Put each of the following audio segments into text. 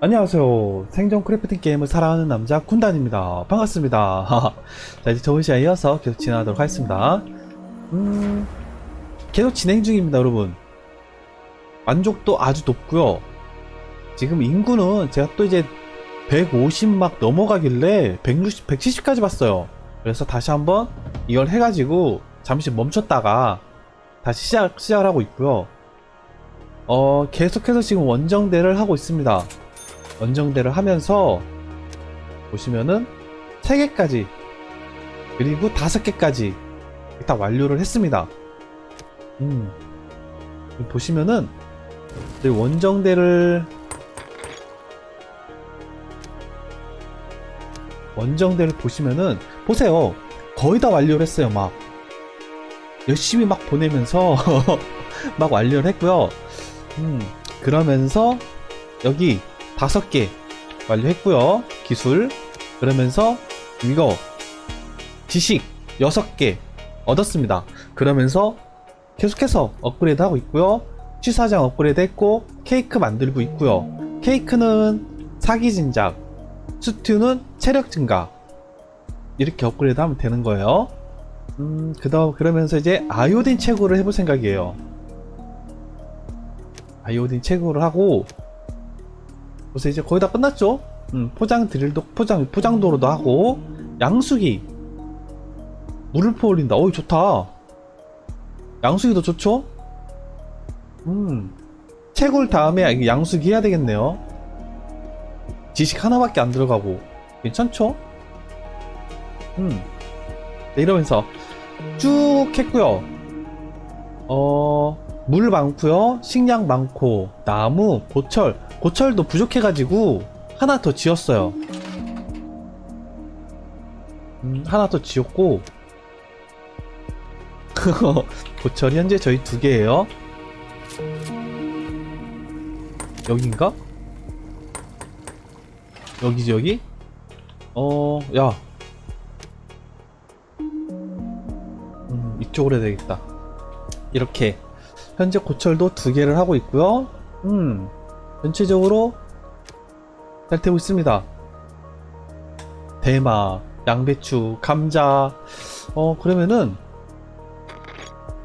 안녕하세요. 생존 크래프팅 게임을 사랑하는 남자 쿤단입니다. 반갑습니다. 자, 이제 저번 시간에 이어서 계속 진행하도록 하겠습니다. 음, 계속 진행 중입니다, 여러분. 만족도 아주 높고요. 지금 인구는 제가 또 이제 150 막 넘어가길래 160, 170까지 봤어요. 그래서 다시 한번 이걸 해가지고 잠시 멈췄다가 다시 시작, 시작을 하고 있고요. 어, 계속해서 지금 원정대를 하고 있습니다. 원정대를 하면서 보시면은 3개까지 그리고 5개까지 다 완료를 했습니다. 음. 보시면은 이 원정대를 원정대를 보시면은 보세요. 거의 다 완료를 했어요. 막 열심히 막 보내면서 막 완료를 했고요. 음. 그러면서 여기 다섯 개 완료했고요. 기술 그러면서 이거 지식 여섯 개 얻었습니다. 그러면서 계속해서 업그레이드 하고 있고요. 취사장 업그레이드 했고 케이크 만들고 있고요. 케이크는 사기 진작, 스튜는 체력 증가 이렇게 업그레이드 하면 되는 거예요. 음, 그 다음 그러면서 이제 아이오딘 채굴을 해볼 생각이에요. 아이오딘 채굴을 하고 벌써 이제 거의 다 끝났죠? 음, 포장 드릴도 포장 포장도로도 하고 양수기 물을 퍼올린다. 어이 좋다. 양수기도 좋죠? 음 채굴 다음에 양수기 해야 되겠네요. 지식 하나밖에 안 들어가고 괜찮죠? 음 네, 이러면서 쭉 했고요. 어, 물 많고요. 식량 많고 나무, 고철, 고철도 부족해가지고 하나 더 지었어요. 음, 하나 더 지었고 고철이 현재 저희 두 개예요. 여긴가? 여기지 여기? 어, 야. 이쪽으로 해야 되겠다. 이렇게 현재 고철도 두 개를 하고 있고요. 음, 전체적으로 잘 되고 있습니다. 대마, 양배추, 감자. 어, 그러면은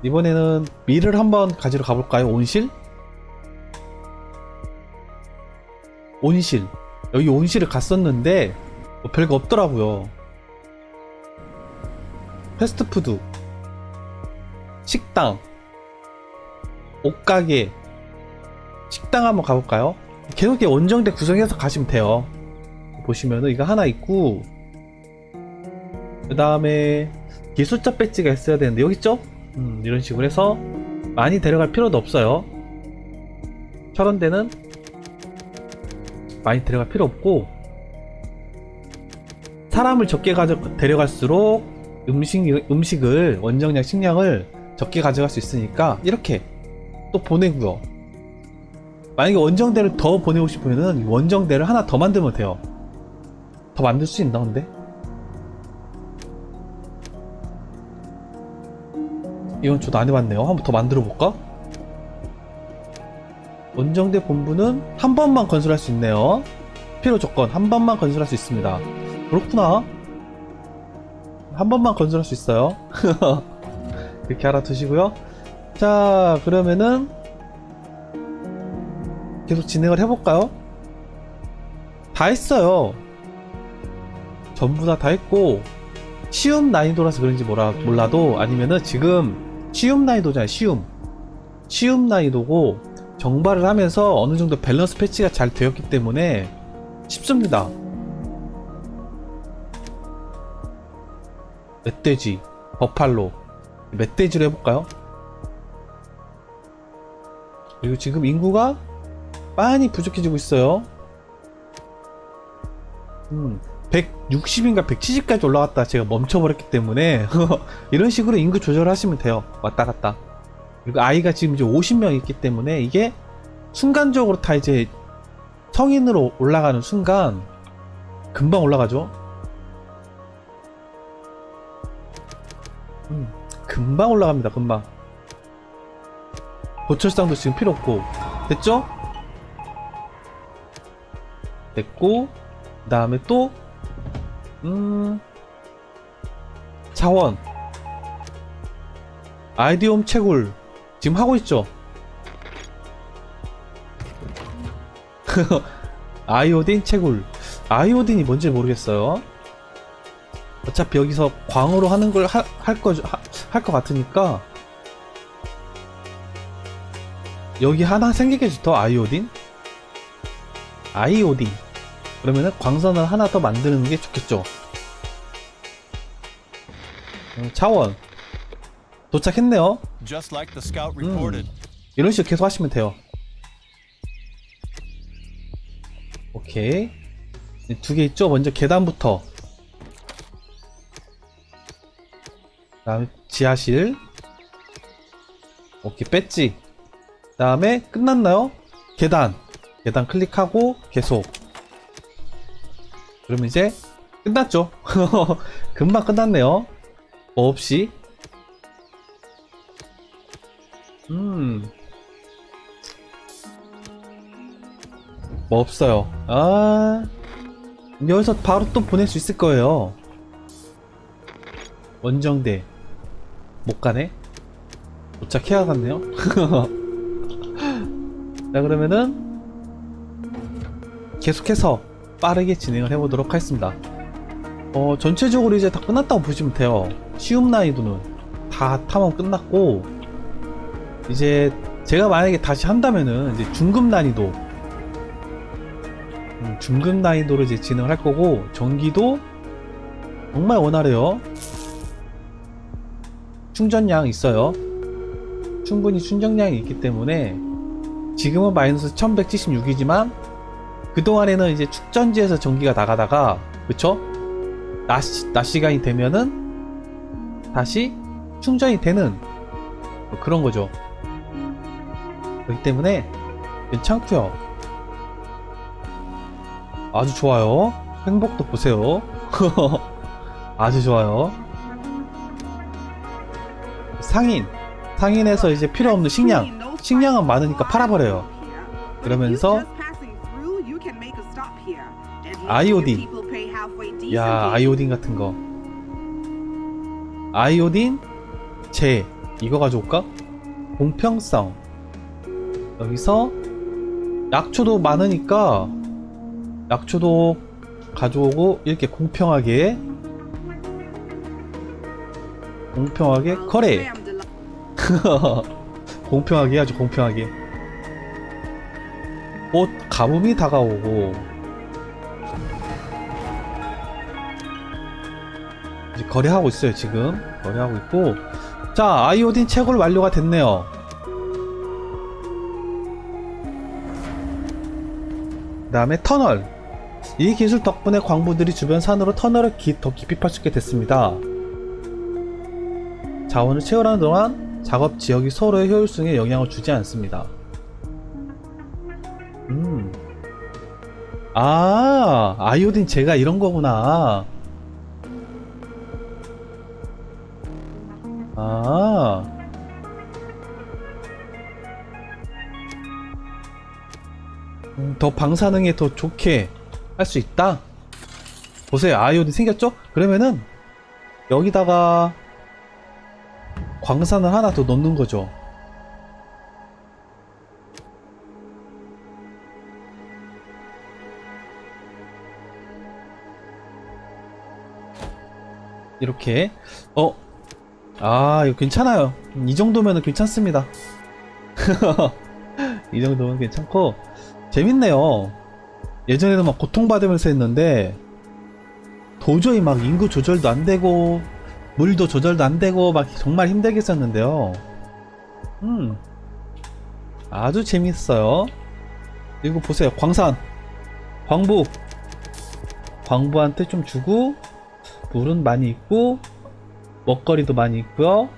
이번에는 밀을 한번 가지러 가볼까요? 온실? 온실. 여기 온실을 갔었는데 뭐 별거 없더라고요. 패스트푸드, 식당, 옷가게, 식당 한번 가볼까요? 계속 이렇게 원정대 구성해서 가시면 돼요. 보시면은 이거 하나 있고, 그 다음에 기술자 배지가 있어야 되는데 여기 있죠? 음, 이런 식으로 해서 많이 데려갈 필요도 없어요. 철원대는 많이 데려갈 필요 없고 사람을 적게 가져 데려갈수록 음식 음식을 원정량 식량을 적게 가져갈 수 있으니까 이렇게 또 보내고요. 만약에 원정대를 더 보내고 싶으면은 원정대를 하나 더 만들면 돼요. 더 만들 수 있나 근데? 이건 저도 안 해봤네요. 한번 더 만들어 볼까? 원정대 본부는 한 번만 건설할 수 있네요. 필요 조건 한 번만 건설할 수 있습니다. 그렇구나. 한 번만 건설할 수 있어요. 이렇게 알아두시고요. 자, 그러면은 계속 진행을 해볼까요? 다 했어요. 전부 다 다 했고 쉬움 난이도라서 그런지 몰라, 몰라도 아니면은 지금 쉬움 난이도잖아요. 쉬움. 쉬움 난이도고 정발을 하면서 어느 정도 밸런스 패치가 잘 되었기 때문에 쉽습니다. 멧돼지, 버팔로, 멧돼지로 해볼까요? 그리고 지금 인구가 많이 부족해지고 있어요. 음, 160인가 170까지 올라갔다 제가 멈춰버렸기 때문에 이런 식으로 인구 조절하시면 돼요. 왔다 갔다. 그리고 아이가 지금 이제 50명 있기 때문에 이게 순간적으로 다 이제 성인으로 올라가는 순간 금방 올라가죠. 음, 금방 올라갑니다, 금방. 보철상도 지금 필요 없고. 됐죠? 됐고, 그 다음에 또, 음, 자원. 아이디움 채굴. 지금 하고 있죠? 아이오딘 채굴. 아이오딘이 뭔지 모르겠어요. 어차피 여기서 광으로 하는 걸 할 거, 할 것 같으니까. 여기 하나 생기게 좋더 아이오딘? 아이오딘. 그러면은 광선을 하나 더 만드는 게 좋겠죠. 음, 차원. 도착했네요. Reported. 이런 식으로 계속 하시면 돼요. 오케이. 두 개 있죠? 먼저 계단부터. 그 다음에 지하실. 오케이, 뺐지. 그 다음에 끝났나요? 계단. 계단 클릭하고 계속. 그러면 이제 끝났죠? 금방 끝났네요. 뭐 없이. 음. 뭐 없어요. 아. 여기서 바로 또 보낼 수 있을 거예요. 원정대. 못 가네? 도착해야겠네요. 자, 그러면은, 계속해서 빠르게 진행을 해보도록 하겠습니다. 어, 전체적으로 이제 다 끝났다고 보시면 돼요. 쉬움 난이도는 다 탐험 끝났고, 이제 제가 만약에 다시 한다면은 이제 중급 난이도 음, 중급 난이도로 이제 진행을 할 거고 전기도 정말 원활해요 충전량 있어요. 충분히 충전량이 있기 때문에 지금은 마이너스 1176이지만 그동안에는 이제 축전지에서 전기가 나가다가 그쵸? 낮, 시- 낮 시간이 되면은 다시 충전이 되는 뭐 그런 거죠. 그렇기 때문에 괜찮고요. 아주 좋아요. 행복도 보세요. 아주 좋아요 상인. 상인에서 이제 필요 없는 식량. 식량은 많으니까 팔아버려요. 그러면서 아이오딘. 야 아이오딘 같은 거. 아이오딘? 재 이거 가져올까? 공평성 여기서 약초도 많으니까 약초도 가져오고 이렇게 공평하게 공평하게 거래 공평하게 아주 공평하게. 옷 가뭄이 다가오고. 이제 거래하고 있어요 지금. 거래하고 있고. 자 아이오딘 채굴 완료가 됐네요. 그 다음에 터널. 이 기술 덕분에 광부들이 주변 산으로 터널을 기- 더 깊이 파수게 됐습니다. 자원을 채우라는 동안 작업 지역이 서로의 효율성에 영향을 주지 않습니다 음. 아 아이오딘 제가 이런 거구나 아. 음, 더 방사능에 더 좋게 할 수 있다? 보세요. 아이오딘 생겼죠? 그러면은 여기다가 광산을 하나 더 넣는 거죠. 이렇게 어 아, 이거 괜찮아요. 음, 이 정도면은 괜찮습니다. 이 정도면 괜찮고, 재밌네요. 예전에는 막 고통받으면서 했는데, 도저히 막 인구 조절도 안 되고, 물도 조절도 안 되고, 막 정말 힘들게 했었는데요. 음. 아주 재밌어요. 그리고 보세요. 광산. 광부. 광부한테 좀 주고, 물은 많이 있고, 먹거리도 많이 있고요.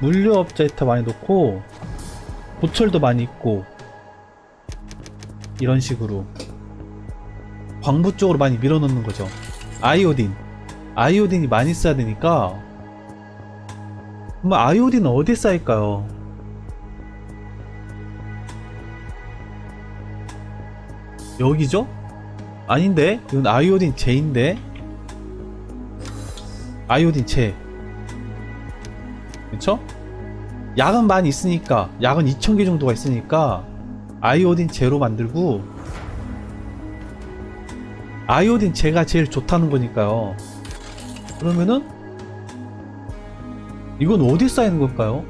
물류 업데이터 많이 놓고 보철도 많이 있고 이런 식으로 광부 쪽으로 많이 밀어넣는 거죠. 아이오딘, 아이오딘이 많이 써야 되니까 그럼 아이오딘은 어디에 쌓일까요? 여기죠? 아닌데? 이건 아이오딘 제인데? 아이오딘 제. 그쵸? 약은 많이 있으니까, 약은 2000개 정도가 있으니까, 아이오딘 제로 만들고, 아이오딘 제가 제일 좋다는 거니까요. 그러면은, 이건 어디에 쌓이는 걸까요?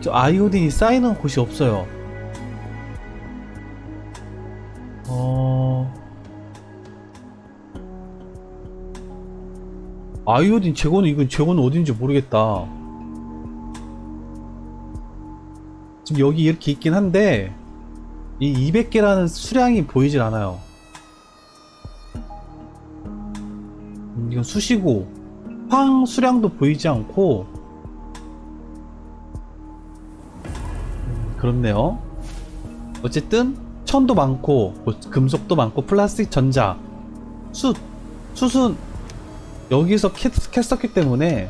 저 아이오딘이 쌓이는 곳이 없어요. 어... 아이오딘 재고는 이건 재고는 어딘지 모르겠다. 여기 이렇게 있긴 한데 이 200개라는 수량이 보이질 않아요. 음, 이건 수시고 황 수량도 보이지 않고 음, 그렇네요. 어쨌든 천도 많고 뭐 금속도 많고 플라스틱 전자 숯 숯은 여기서 캐, 캤었기 때문에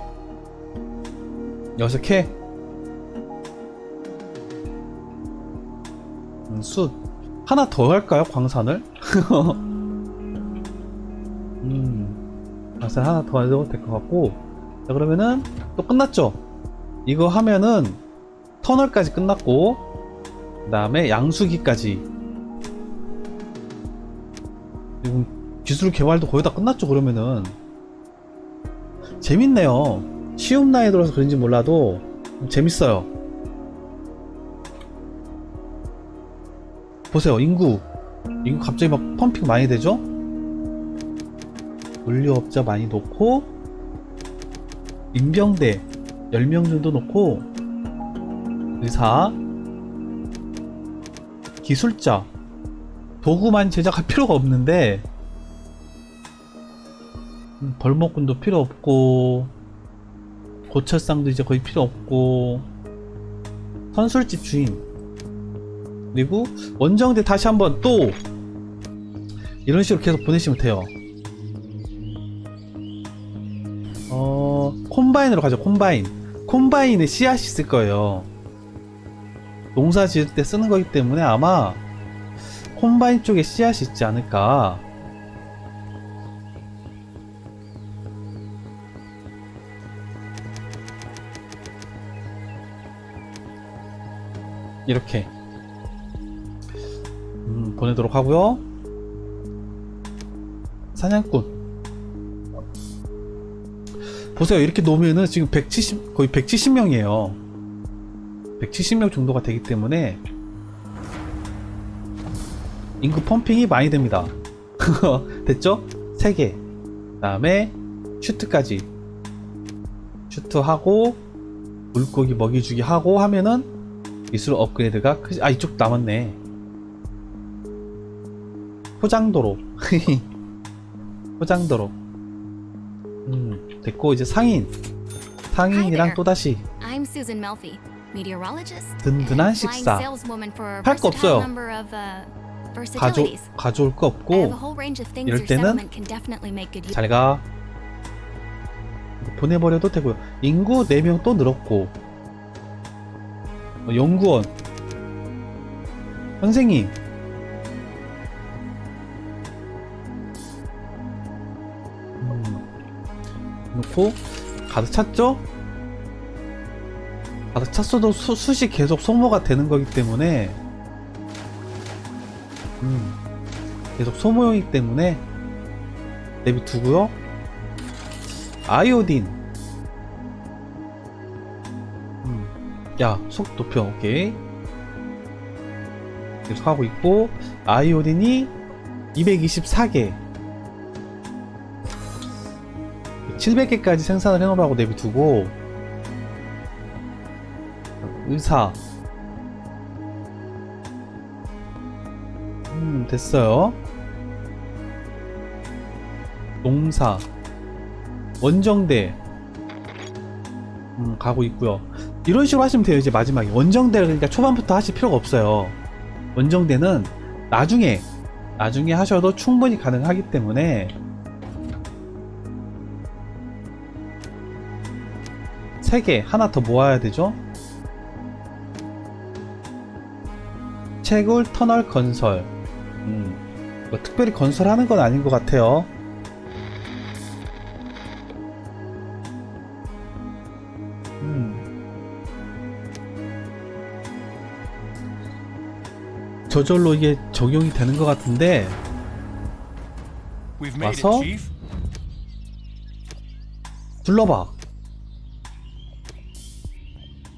여기서 캐 음, 숯 하나 더 할까요? 광산을? 음 광산 하나 더 해도 될 것 같고. 자 그러면은 또 끝났죠? 이거 하면은 터널까지 끝났고 그 다음에 양수기까지. 지금 기술 개발도 거의 다 끝났죠 그러면은. 재밌네요. 쉬운 나이 들어서 그런지 몰라도 재밌어요 보세요 인구. 인구 갑자기 막 펌핑 많이 되죠? 물류업자 많이 놓고 인병대 10명 정도 놓고 의사 기술자. 도구만 제작할 필요가 없는데 음, 벌목군도 필요 없고 고철상도 이제 거의 필요 없고 선술집 주인 그리고 원정대 다시 한번 또 이런 식으로 계속 보내시면 돼요. 어 콤바인으로 가죠 콤바인. 콤바인에 씨앗이 있을 거예요. 농사 지을 때 쓰는 거기 때문에 아마 콤바인 쪽에 씨앗이 있지 않을까. 이렇게. 음, 보내도록 하고요. 사냥꾼. 보세요. 이렇게 놓으면은 지금 170 거의 170명이에요. 170명 정도가 되기 때문에 인구 펌핑이 많이 됩니다. 됐죠? 3개. 그 다음에 슈트까지. 슈트하고 물고기 먹이주기 하고 하면은 기술 업그레이드가 크지 아 이쪽 남았네 포장도로 포장도로 음 됐고 이제 상인 상인이랑 또다시 I'm Susan Melfi, meteorologist. 든든한 식사. saleswoman for a 할거 versatile 없어요. number of, uh, 가져. 가져올 거 없고 whole range of things 이럴 때는 settlement can definitely make good use. 잘가 보내버려도 되고요 인구 4명 또 늘었고 어, 연구원 선생님 놓고 가득 찼죠? 가득 찼어도 수, 숫이 계속 소모가 되는 거기 때문에 음, 계속 소모이기 때문에 내비두고요 아이오딘 음, 야, 속 높여, 오케이. 계속 하고 있고, 아이오딘이 224개. 700개까지 생산을 해놓으라고 내비두고, 의사. 음, 됐어요. 농사. 원정대. 음, 가고 있고요. 이런 식으로 하시면 돼요. 이제 마지막에 원정대를 그러니까 초반부터 하실 필요가 없어요. 원정대는 나중에 나중에 하셔도 충분히 가능하기 때문에 세개 하나 더 모아야 되죠. 채굴 터널 건설. 음, 뭐 특별히 건설하는 건 아닌 것 같아요. 음. 저절로 이게 적용이 되는 것 같은데 와서? 둘러봐.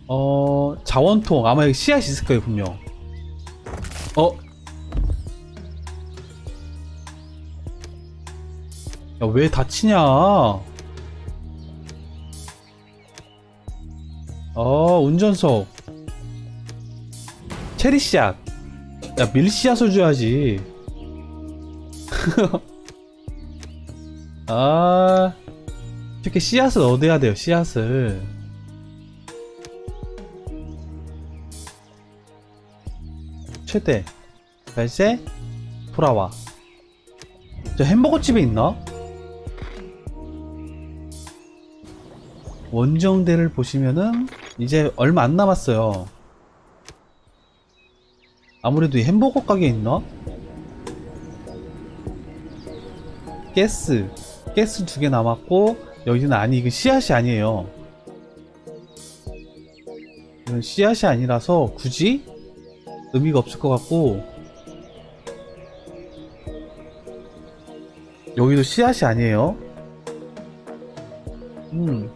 어 자원통 아마 여기 씨앗이 있을 거예요 분명. 어? 야 왜 다치냐? 어 운전석. 체리 씨앗. 야 밀 씨앗을 줘야지. 아. 이렇게 씨앗을 얻어야 돼요, 씨앗을. 최대. 발세. 돌아와. 저 햄버거 집에 있나? 원정대를 보시면은 이제 얼마 안 남았어요. 아무래도 이 햄버거 가게 있나? 가스. 가스 두 개 남았고 여기는 아니 이거 씨앗이 아니에요. 이건 씨앗이 아니라서 굳이 의미가 없을 것 같고 여기도 씨앗이 아니에요. 음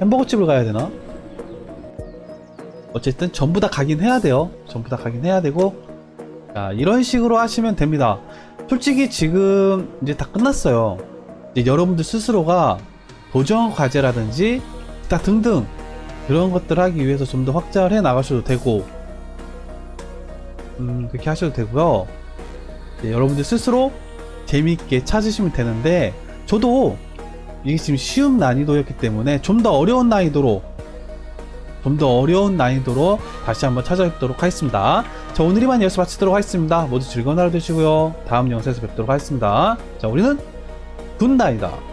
햄버거 집을 가야 되나? 어쨌든 전부 다 가긴 해야 돼요. 전부 다 가긴 해야 되고 자 이런 식으로 하시면 됩니다. 솔직히 지금 이제 다 끝났어요. 이제 여러분들 스스로가 도전 과제라든지 기타 등등 그런 것들 하기 위해서 좀 더 확장을 해 나가셔도 되고 음 그렇게 하셔도 되고요. 이제 여러분들 스스로 재미있게 찾으시면 되는데 저도 이게 지금 쉬운 난이도였기 때문에 좀 더 어려운 난이도로 좀 더 어려운 난이도로 다시 한번 찾아뵙도록 하겠습니다. 자, 오늘 이만 여기서 마치도록 하겠습니다. 모두 즐거운 하루 되시고요. 다음 영상에서 뵙도록 하겠습니다. 자, 우리는 굿나이다.